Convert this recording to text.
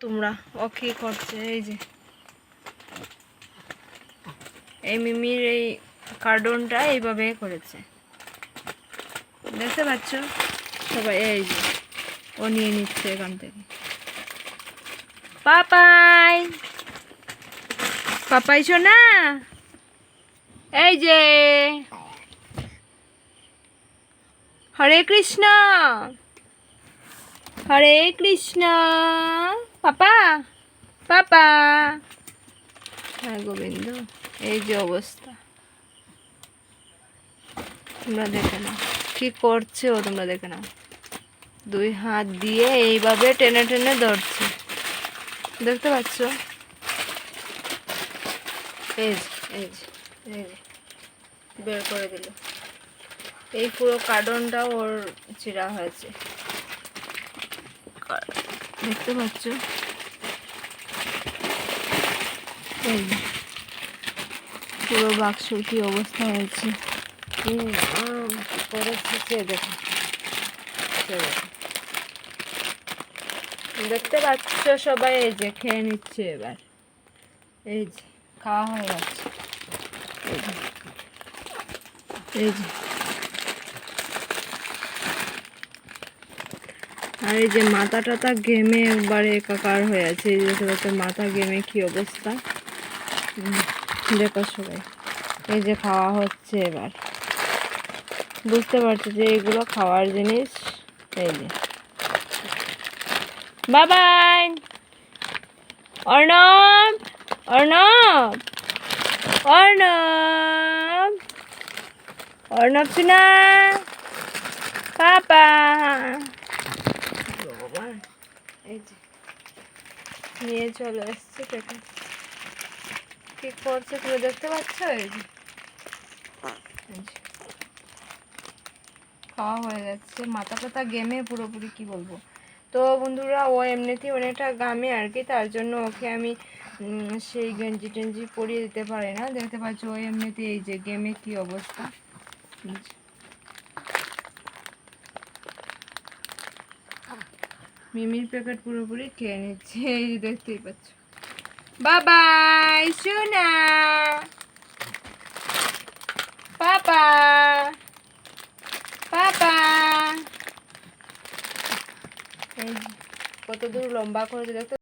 তোমরা। ও কি করছে, এই যে। এই মিমির এই কার্টুনটা এইভাবে করেছে। দেখতে পাচ্ছ? সবাই, এই যে, ও নিয়ে নিচ্ছে এখান থেকে। পাপাই! পাপাই শোনা এই যে। হরে কৃষ্ণ! হরে কৃষ্ণ! পাপা? পাপা? হ্যাঁ গোবিন্দ এই যে অবস্থা। তোমরা দেখে নাও কি করছে ও তোমরা দেখে নাও। দুই হাত দিয়ে এইভাবে টেনে টেনে ধরছে। দেখতে পাচ্ছ? এই এই বের করে দিল। এই পুরো কার্টনটা ওর চিরা হয়েছে। দেখতে পাচ্ছ? পুরো বাক্সর কি অবস্থা হয়েছে। দেখতে পাচ্ছ সবাই? এই যে, খেয়ে নিচ্ছে এবার। এই যে, খাওয়া হয়ে যাচ্ছে। এই যে। আর এই যে মাথা টাথা গেমে একবারে একাকার হয়ে আছে, এই যে দেখতে মাথা গেমে কি অবস্থা। দেখো সবাই, এই যে খাওয়া হচ্ছে এবার। বুঝতে পারছি যে এগুলো খাওয়ার জিনিস, এই যে। বাবাই! অর্ণব! অর্ণব! অর্ণব! অর্ণব সিনা পাপা! নিয়ে চলে এসছে পেটে কি করছে তুমি দেখতে পাচ্ছ? এই যে। খাওয়া হয়ে যাচ্ছে মাথা টাথা গেমে পুরোপুরি কি বলব? তো বন্ধুরা, ও এমনিতেই অনেকটা গামে আর কি, তার জন্য ওকে আমি সেই গেঞ্জি টেঞ্জি পরিয়ে দিতে পারি না। দেখতে পাচ্ছ ও এমনিতে এই যে গেমে কি অবস্থা এই যে। মিমির প্যাকেট পুরোপুরি খেয়ে নিচ্ছে, এই দেখতেই পাচ্ছ। বাবাই, সোনা। পাপা। পাপা। কত দূর লম্বা করে দেখতে